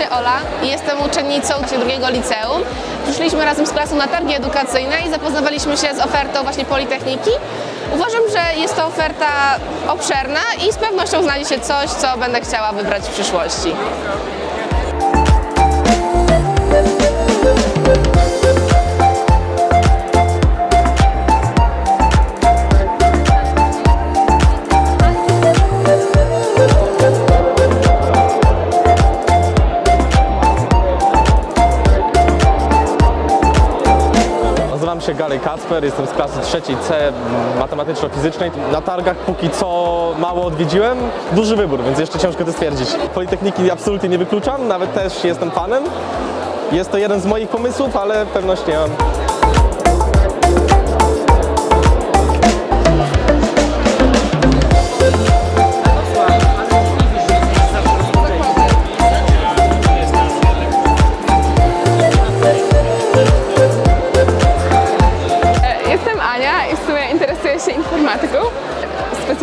Ola i jestem uczennicą drugiego liceum. Przyszliśmy razem z klasą na targi edukacyjne i zapoznawaliśmy się z ofertą właśnie Politechniki. Uważam, że jest to oferta obszerna i z pewnością znajdzie się coś, co będę chciała wybrać w przyszłości. Nazywam się Galej Kacper, jestem z klasy trzeciej C matematyczno-fizycznej. Na targach póki co mało odwiedziłem, duży wybór, więc jeszcze ciężko to stwierdzić. Politechniki absolutnie nie wykluczam, nawet też jestem fanem. Jest to jeden z moich pomysłów, ale pewność nie mam.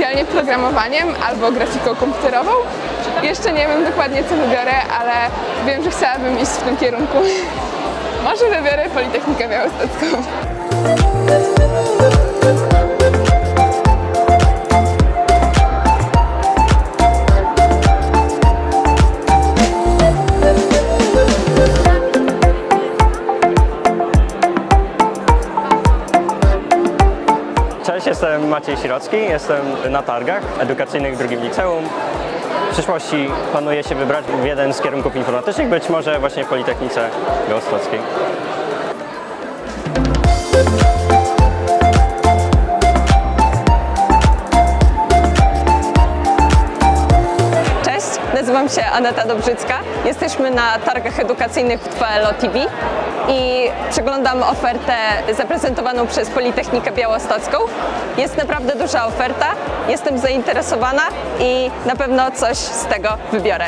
Specjalnie programowaniem albo grafiką komputerową. Jeszcze nie wiem dokładnie co wybiorę, ale wiem, że chciałabym iść w tym kierunku. Może wybiorę Politechnikę Białostocką. Cześć, jestem Maciej Sirocki, jestem na targach edukacyjnych w drugim liceum. W przyszłości planuję się wybrać w jeden z kierunków informatycznych, być może właśnie w Politechnice Białostockiej. Nazywam się Aneta Dobrzycka. Jesteśmy na targach edukacyjnych w TWLO TV i przeglądam ofertę zaprezentowaną przez Politechnikę Białostocką. Jest naprawdę duża oferta, jestem zainteresowana i na pewno coś z tego wybiorę.